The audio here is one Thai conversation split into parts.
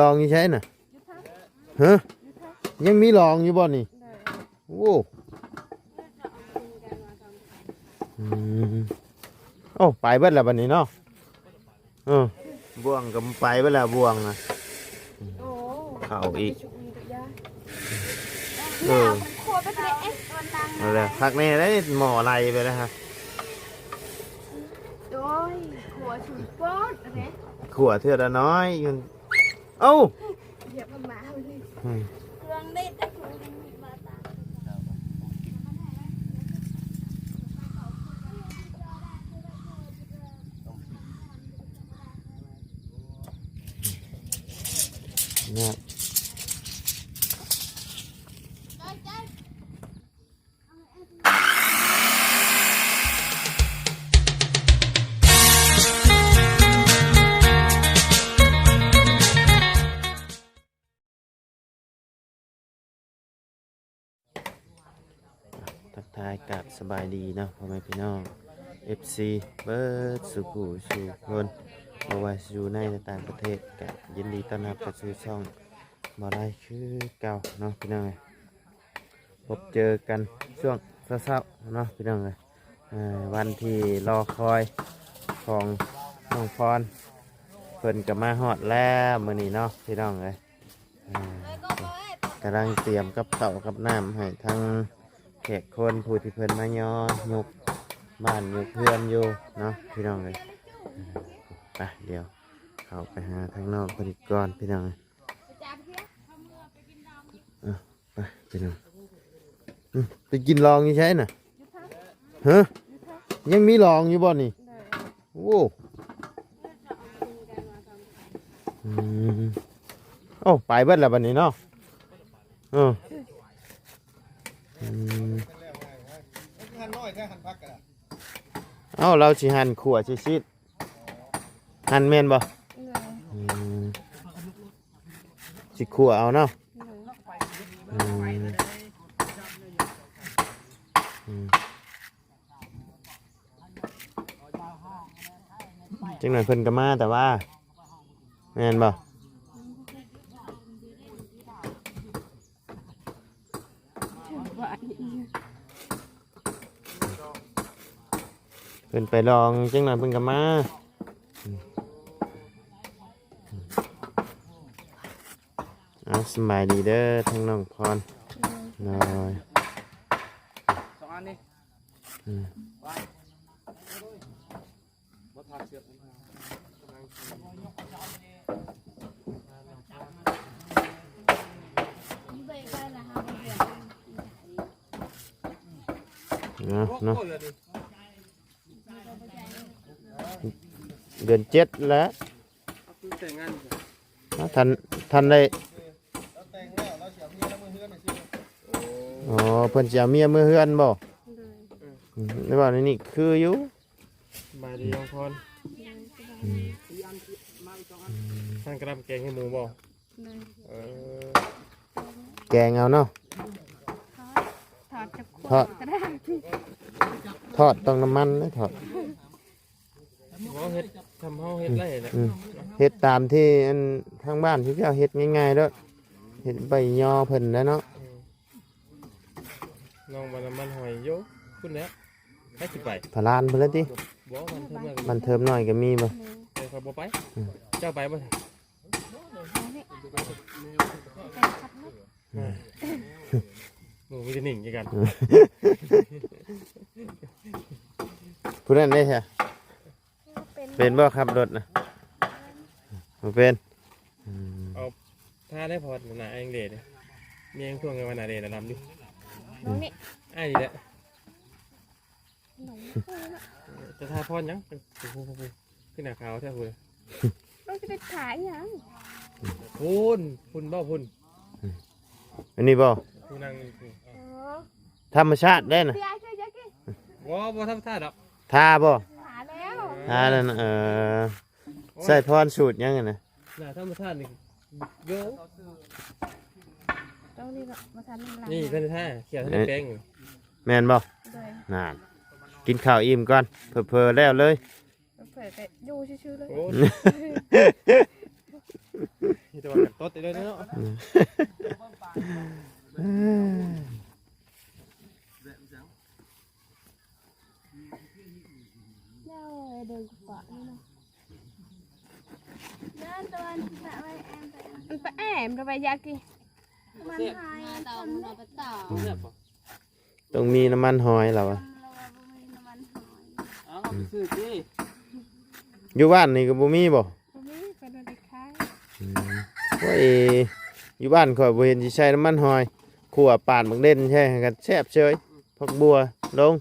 ลองอยู่ใช่น่ะฮะยังมีลองอยู่บ่นี่โอ้อืมโอ้ไปเบิดแล้วบัดนี้เนาะเออบ่วงก็ไปเบิดแล้วบ่วงนะโอ้เข้าอีกชุกมีตัวยาเออโคตรไปเลยเอ๊ะตัวดังเอาเลยพักแน่ได้หมออะไรไปแล้วฮะโอ้ยหัวฉุนโป๊ดอะไรขวดเทือละน้อยอยู่เอ้าเหยียบมัน มา สบายดีเนาะพ่อแม่พี่น้อง FC เบิร์ดสุขุสุคนบว่าสิอยู่ในและต่างประเทศกับยินดีต้อนรับเข้าสู่ช่องบ่ได้คือเก่าเนาะพี่น้องเอ้ยพบเจอกันช่วงเช้าๆเนาะพี่น้องเลยอ่าวันที่รอคอยของน้องพรเพิ่นก็มาฮอดแล้วมื้อนี้เนาะพี่น้องเลยอ่ากำลังเตรียมกับเต่าวกับน้ำให้ทั้ง แขกคนผู้ที่เพิ่นมายอยกบ้านยกเพื่อนอยู่เนาะพี่น้องเลยไปเดี๋ยวเขาไปหาทางนอกคนอีกก่อนพี่น้องเอ้ยไปพี่น้องไปกินลองนี่ใช่น่ะฮะยังมีลองอยู่บ่นี่โอ้โอ้ไปเบิดแล้วบัดนี้เนาะอออืม หั่นน้อยแค่หั่นพักกันเอ้าเราสิหั่นขั่วชิชิดหั่นแม่นบ่สิขั่วเอาเนาะจังหน่อยเพิ่นก็มาแต่ว่าแม่นบ่ เพิ่นไปลองจังหน่อยเพิ่นก็มาอืมเอาสำบายดีเด้อทั้งน้องพรน้อยสองอันนี้อืมมาทาเชือกเบยไปละฮะเบียดเนาะเนาะ โคตร เลยดิเดือนเจ็ดแล้วแต่งงานเนาะทันทันได้เราแต่งแล้วเราเสียเมียแล้วมือเฮือนหน่อยสิโอ้อ๋อเพิ่นจะเอาเมียมือเฮือนบ่อืมในว่าในนี่คืออยู่มาดีน้องพรท่านกระดำแกงให้หมูบ่เออแกงเอาเนาะถอดจากขทอดก็ได้ทอดต้องน้ำมันนะทอด บ่เฮ็ดทำเฮาเฮ็ดไรเนี่ยอืมเฮ็ดตามที่อันทางบ้านที่เจ้าเฮ็ดง่ายๆเด้อเฮ็ดใบยอเพิ่นแล้วเนาะน้องมันมันหอยโยคุณแล้วให้สิไปพลานเพิ่นแล้วติบ่มันเท่านั้นมันเทิมน้อยก็มีบ่เดี๋ยวเขาบ่ไป เจ้าไปบ่หนูมีแต่หนิ่งกัน ผู้นั้นได้ใช่ เป็นเป็นบ่ขับรถนะบ่เป็นอืมถ้าได้พอหนาเองเดชมีเองช่วงกันวันหนาเดชนะลำดิน้องนี่ไอ้ดีแหละหนูจะทาพรยังเป็นผู้ผู้ผู้ขึ้นหน้าขาวใช่ไหมเราจะไปขายยังพุ่นพุ่นบ่พุ่นอันนี้บ่ผู้นั่งเออธรรมชาติได้น่ะพี่ไอ้ช่วยยักษ์ว้าบ่ทำท่าดอกทาบ่ หาแล้วทานั่นน่ะเออใส่พรสูตรยังไงนะหน้าธรรมชาตินี่เยอะต้องนี่ก็มาทำน้ำลายนี่ท่านท่าเขียวท่านแป้งแม่นบ่เลยนั่นกินข้าวอิ่มก่อนเพอๆแล้วเลยเผื่อจะอยู่ชื่อๆเลยโอ้นี่ตัวกันต๊ดได้เลยเนาะ เจ้า เดินกว่านี่เนาะเดินตัวนี้ไปไว้แอมไปมันไปแอมไปยากิมันหายเต่ามันเอาไปเต่าเสียบป่ะต้องมีน้ำมันหอยแล้วอะเราว่าบ่มีน้ำมันหอยเอ้าไปซื้อสิอยู่บ้านนี่ก็บ่มีบ่บ่มีไปโดนได้ขายอืมโอ้ยอยู่บ้านข่อยบ่เห็นสิใช้น้ำมันหอยขั่วปาดบักเด่นใช่กันแซ่บเฉยผักบัวลง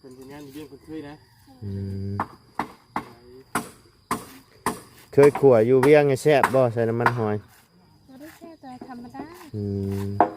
เป็นทีมงานเยี่ยมคนเคยนะ อืม เคยขั่วอยู่เวียงไงแซ่บบ่ใส่น้ำมันหอยบ่ได้แค่ตัวธรรมดาอืม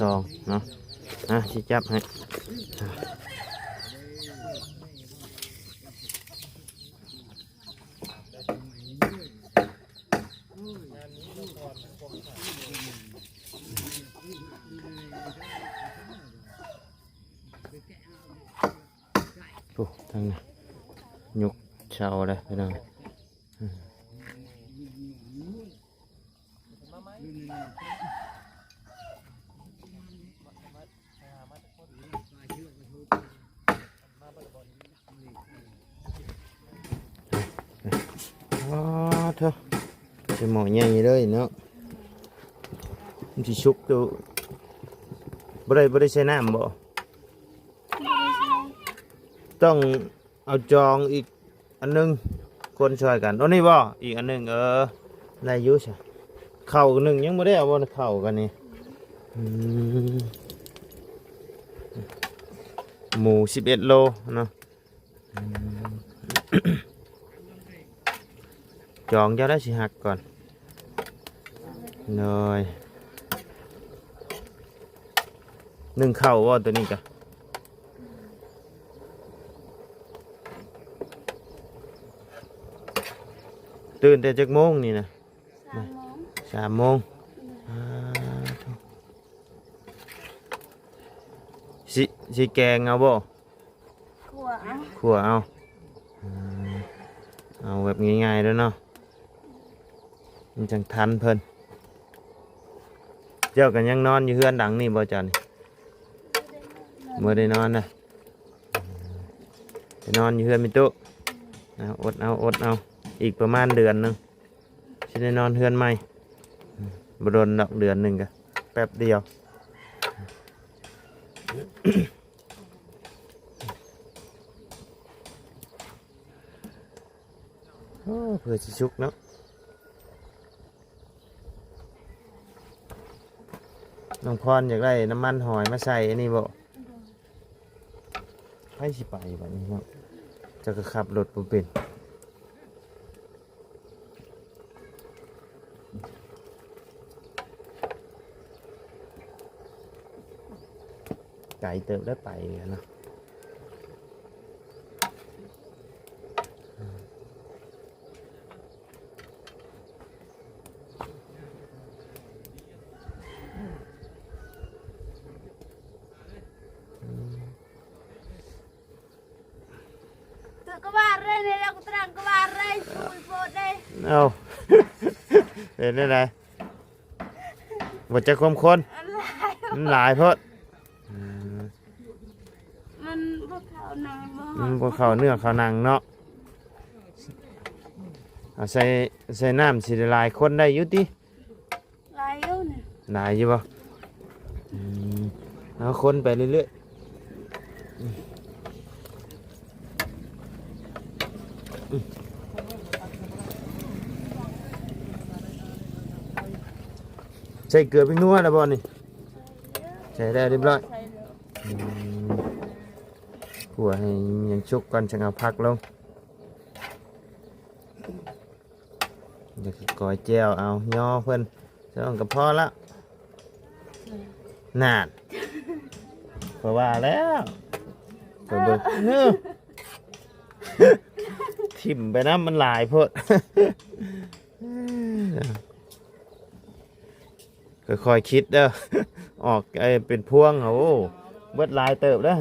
ซองเนาะอะที่จับให้โอ้ทางนี้ยกเชาเลยพี่น้อง ว้าวเถอะจะหม อใหญ่เลยเนาะมันสิชุกตัวบ่ได้บ่ได้ใช้น้ำบ่ต้องเอาจองอีกอันหนึงคนช่วยกันโอ้นี่บ่อีกอันหนึงเออได้อยู่ใช่เข่าหนึ่งยังบ่ได้เอาบ่เข่ากันนี่อืมหมู11โลเนาะจอง cho đó sẽ hạt còn rồi nâng khẩu vào tụi này cả ตื่นแต่จักโมงนี่นะสามโมงสามโมงอ่าสิสิแกงเอาบ่ขัวเอาขัวเอาอืมเอาแบบง่ายๆแล้วเนาะมันจังทันเพิ่น เจ้ากันยังนอนอยู่เฮือนดังนี่บ่จันเมื่อได้นอนนะไปนอนอยู่เฮือนมิตุเอาอดเอาอดเอาอีกประมาณเดือนหนึงสิได้นอนเฮือนใหม่อืมบ่โดนดอกเดือนหนึ่งกะแป๊บเดียวเพื่อสิชุกเนาะ น้องพรอยากได้น้ำมันหอยมาใส่อันนี้บ่ให้สิไปแบบนี้ครับจะก็ขับรถบ่เป็นไก่เติบได้ไปเนี่ยเนาะ ตัวก็ว่าเรยเนี่ยเราก็ตรังก็ว่าเรยช่วยโปรดได้เอาเป็นได้ไรบ่จะคมคนอะไรมันหลายโพดอืมมันพวกเขานอนบ่มันบ่เข้าเนื้อเข้าหนังเนาะเอาใส่ใส่น้ำสิได้หลายคนได้อยู่ติลายอยู่เนี่ยหลายอยู่บ่อืมเอาคนไปเรื่อยๆ ใส่เกลือไปนัวแล้วบ่นี่ใส่ได้เรียบร้อยขัวให้ยังชุกก่อนจะเอาพักลงเดี๋ยวกอยแจวเอาย่อเพิ่นจะต้องกับพ่อละนานเพราะว่าแล้วเพิ่นเบิ่งเฮ้อทิ่มไปน้ำมันหลายโพด ค่อยๆคิดเด้อออกไอ้เป็นพวงเอาโอ้เบิดลายเติบเด้อ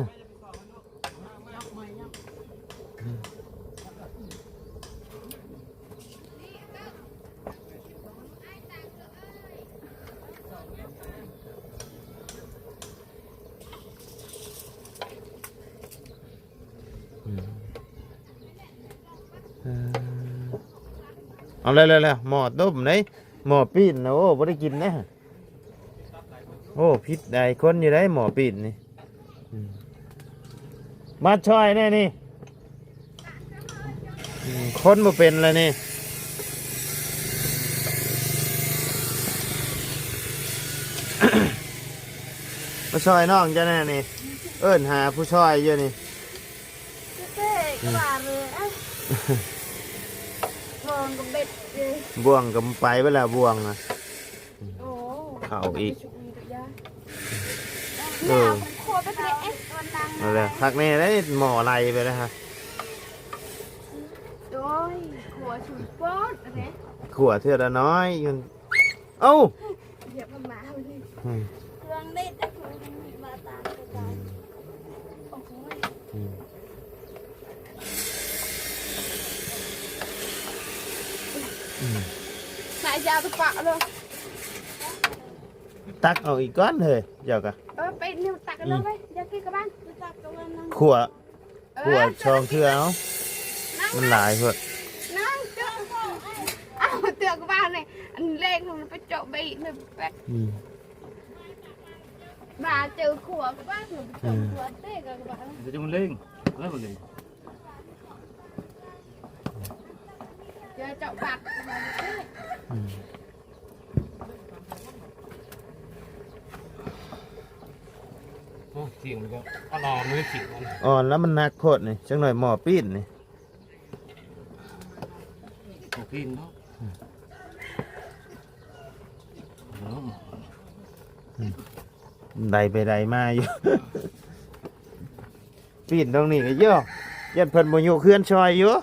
เออเอาเลยเลยเลยหมอต้มไหนหมอปีนนะโอ้บ่ได้กินนะ อ้พิษใดคนอยู่ได้หมอปิดนี่อืมมาช่อยแน่นี่อืมคนมาเป็นเลยนี่มาช่อยน้องจะแน่นี่ เอิ้นหาผู้ช่อยอยู่นี่เต้ก็ว่าเลยเอ้ยทองกับเบ็ดเลยบ่วงกับไปเวลาบ่วงนะโอ้เข่าอีกชุกมีกับยา เอแม่อเอาขวดไปเลยเอ๊ะวันดังเอาเลยพักแนี่ได้หมอไรไปแล้วฮะโอ้ยขวดชุดโป๊ดอะไรขวดเท่าละน้อยอยู่เอ้าเดี๋ยวมันมาเลยอืมเครื่องเล่นแต่เครื่องมาตามไปได้โอ้โหอืมสายยาวตะปะเลยตักเอาอีกก้อนเลยเดี๋ยวกะเออไปนิ้วตักกันเลยไปอยากกินกับบ้านไปตักกับมันนั่งขวดขวดชองเทื่อเอานั่งมันหลายเพื่อนั่งเจาะอ้าวเตือกกับบ้านเลยอันเล็กมันไปเจาะใบหนึ่งแปดอืมมาเจอ ขวดกับบ้านหนึ่งเจอขวดเต้กับบ้านเดี๋ยวจะมันเล่งแล้วมันเล่งเจอ เจาะบัตรมาเต้อืมโอ้เสียงมันก็อ่อนๆมือขิงมันอ่อนแล้วมันหนักโคตรนี่จังหน่อยหมอปีนนี่โอ้กินเนาะเนาะใดไปใดมาอยู่ ปีนตรงนี้ก็เยอะยันเพิ่นบ่อยู่เคลื่อนชอยอยู่อะ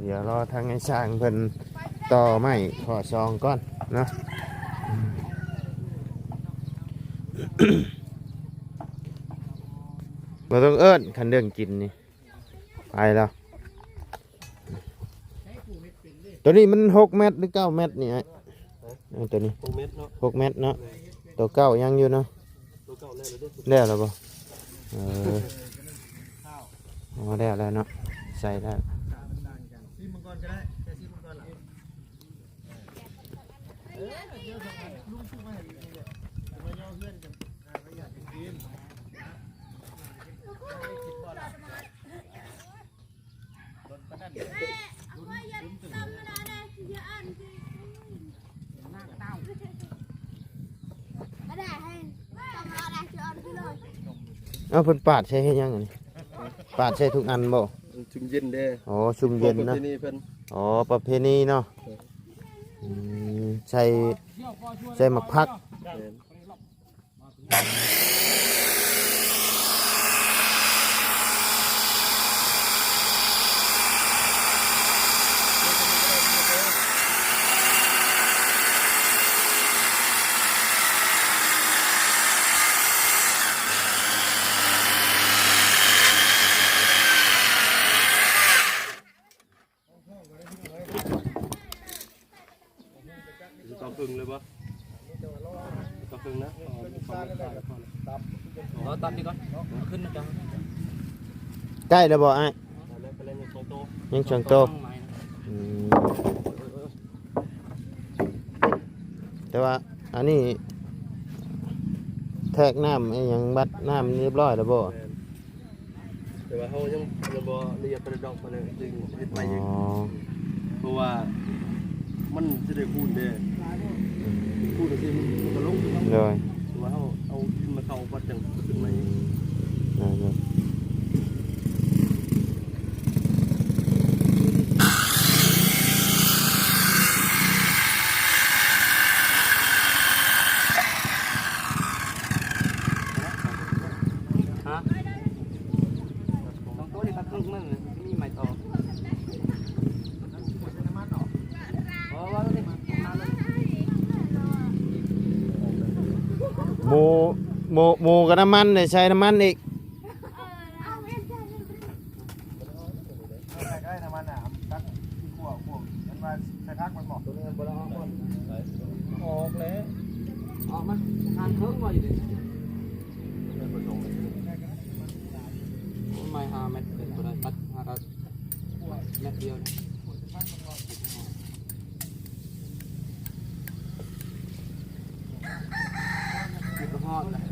เดี๋ยวรอทางไอ้ ช่างเพิ่นต่อไม้ขอซองก่อนเนาะเราต้องเอิ้นคันเรื่องกินนี่ไปแล้วตัวนี้มันหกเมตรหรือเก้าเมตรนี่ไอ้เอาตัวนี้ตรงเม็ดเนาะหกเมตรเนาะตัวเก้ายังอยู่เนาะตัวเก่าแล้วเลยเด้อแล้วหรือเปล่าเอออ๋อแล้วแล้วเนาะใส่แล้ เอาเพิ่นปาดใช้ให้ยังไงปาดใช้ทุกอันบ่จุ่มเย็นเด้ออ๋อชุมเย็นเนาะที่นี่เพิ่นอ๋อประเพณีเนาะอืมใส่ใส่หมักพัก ต่อครึ่งเลยปะต่อครึ่งนะต่อต่อต่อต่อนขึ้นนะจ๊ะใกล้แล้วบ่อ้ายแล้วไปเล่นในโตโตยังช่งโตแต่ว่าอันนี้แทกน้ำไอ้ยังบัดน้ำเรียบร้อยแล้วบ่แต่ว่าเขายังยังบ่ละเอียดประดอกมาเลยจึงเฮ็ดใหม่อ๋อีกเพราะว่ามันจะได้คูณเด้ คูณสิมันก็ลงเลยแต่ว่าเขาเอาขึ้นมาเข้าวัดจังขึ้นมาอือีก มได้เลย ฮะต้องโต๊ะนี่ตัดครึ่งมันมีไม้ต่ออ๋อว่าแล้วนี่ หมูห มูหมูกับน้ำมันเนี่ยใช้น้ำมันอีกออกตัวนี้มันบ่ได้ออกก่อนออกแล้วออกมาทานเครื่องมาอยู่ดิไม่หาเม็ดเป็นตัวใดตัดหาเมตรเดียวนี่ก็ฮอดแล้ว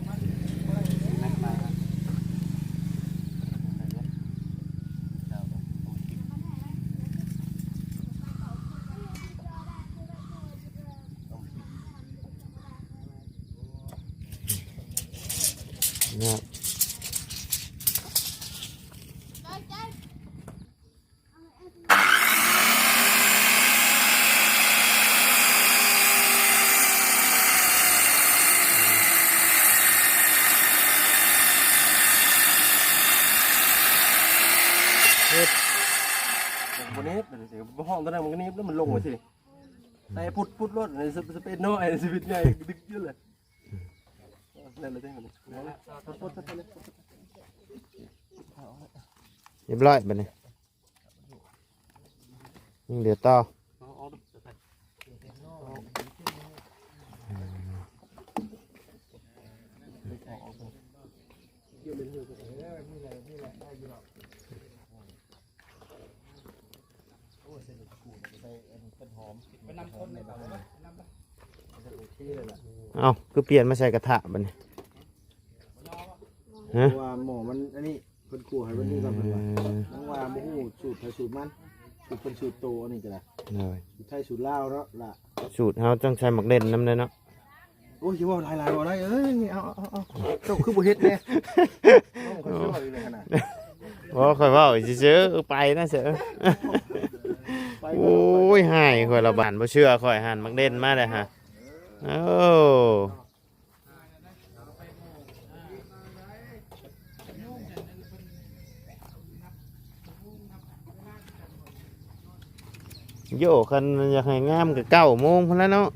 แม็กมา เนี่ยเฮ็ด บ นนี้เดี๋ยวห้องตอนนั้นมันก็นี้แล้วมันลงมาสิแต่พุดพุดรถในสเปนน้อยสวิตใหญ่ดึกเยอะเลยนั่นเลยได้หมดเลยพุดพุดพุดพุดเรียบร้อยบัดนี้ยังเดี๋ยวต่อเอาเอาดูจะใส่เอาคือเปลี่ยนมาใส่กระทะบัดนี้ฮะว่าหมอมันอันนี้เพิ่นขู่ให้เพิ่นนี่ก่อนเพิ่นว่าเออน้องว่าบ่ฮู้สูตรไทยสูตรมันสูตรเพิ่นสูตรโตอันนี้ก็ได้เลยสูตรไทยสูตรลาวเนาะล่ะสูตรเฮาต้องใช้หมักเด่นน้ำเลยเนาะ โอ้ยอย่าว่าหลายๆบ่ได้เอ้ยเอาเอาเอาเจ้าคือบ่เฮ็ดแน่น้องเขาช่วยอยู่ในขนาด โอ้ค่อยเว่าอีกซื้อๆไปนะเสือไป โอ้ยหายข่อยระบานบ่เชื่อข่อยหันมักเด่นมาเลยฮะโอ้โยคันอยากให้งามก็เก้าโมงพุ่นแล้วเนาะ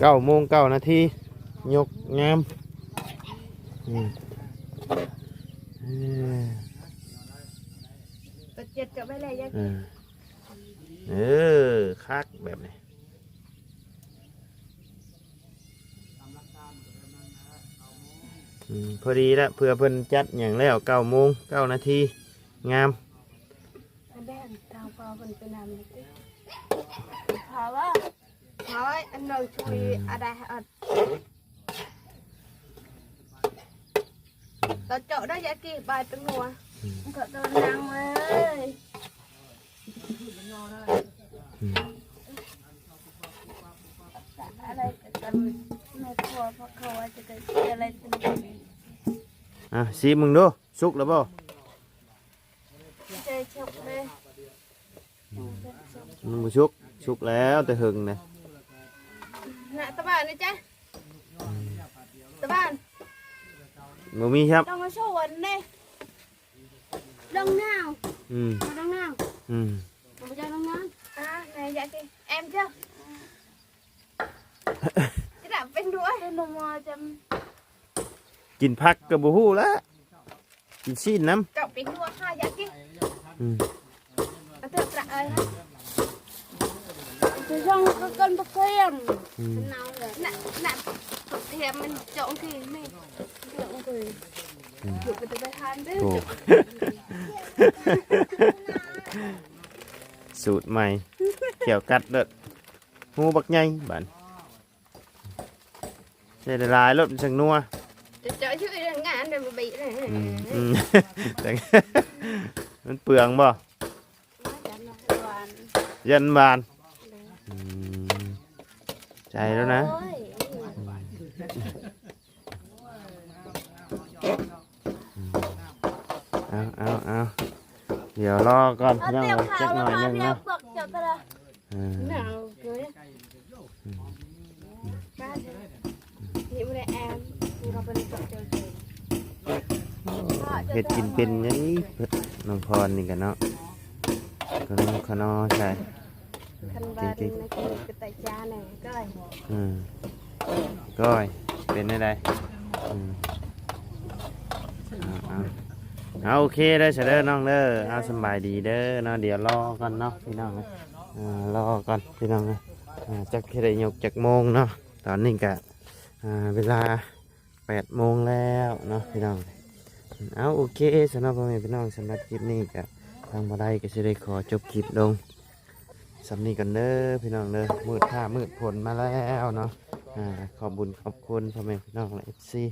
เก้าโมงเก้านาทียกงามอืมเอ้ย ตัดเจ็ดกับไม่ เลยยังเออเออคักแบบนี้อืมพอดีแล้วเพื่อเพิ่นจัดอย่างแล้วเก้าโมงเก้านาทีงามอันแรกทางพอคนเป็นนำเลยพอว่าพออันหนึ่งช่วยอะไรอัดตอนเจาะได้ยากี่ใบเป็นหัวก็โดนนางเลย อืมอะไรกันไม่กลัวเพราะเขาว่าจะเกิดอะไรขึ้นอะซีมึงดูสุกแล้วบ่เจอชกเลยมึงบ่สุกสุกแล้วแต่หึงนะน่ะตะบ้านนะจ๊ะตะบ้านบ่มีครับต้องมาโชว์วันนี่ดองนาวอืมมาดองนาวอืม มาเจอดองนาว อะไหนอยากกิน em chưa cái đạp bên đuôi bên đồng mò chấm กินผักก็บ่ฮู้ละกินซีนน้ำ cọc bên đuôi hai giá kia อืม Ở từ trả ơi ha từ cái răng cái con bạc thêm อืม nào rồi nè nè bạc thêm mình chọn cái này chọn cái được cái tay hand đấy โอ้ สูตรใหม่ เกี่ยวกัดเด้อหูบักใหญ่บัดใส่ละลายรสมันจังนัว cho chứ cái ngàn này mà bị này อืมอืมแต่ มันเปลืองบ่ hoàn ยันบานอืมใจแล้วนะ เอาเอาเอา เดี๋ยวรอก่อนพี่น้องเอาจักหน่อยหนึงเนาะอืม nào cưới ba những cái em nó bên cạnh chơi chơi เฮ็ดกินเป็นอยังนี้เพิ่นน้องพรนี่กันเนาะขนมขนอใช่ khăn ba đi nó chơi cái tay cha này coi อืมก้อยเป็นได้ไดอืมเอาเอา เอาโอเคเด้อเสยเด้อน้องเด้อเอาสบายดีเด้อเนาะเดี๋ยวรอก่อนเนาะพี่น้องนะอ่ารอก่อนพี่น้องนะอ่าจักที่ได้ยกจักโมงเนาะตอนนี้กะอ่าเวลาแปดโมงแล้วเนาะพี่น้องเอาโอเคสำหรับพ่อแม่พี่น้องสำหรับคลิปนี้กะทางบ่ได้ก็จะได้ขอจบคลิปลงสำนีกันเด้อพี่น้องเด้อมืดผ้ามืดผลมาแล้วเนาะอ่าขอบบุญขอบคุณพ่อแม่พี่น้องและเอฟซี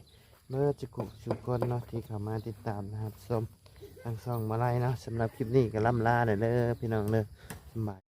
เมื่อจะกุชุกนเนาะที่เข้ามาติดตามนะครับชมทางส่องมาไล่เนาะสำหรับคลิปนี้ก็ล่ำลาเลยเด้อพี่น้องเด้อสบาย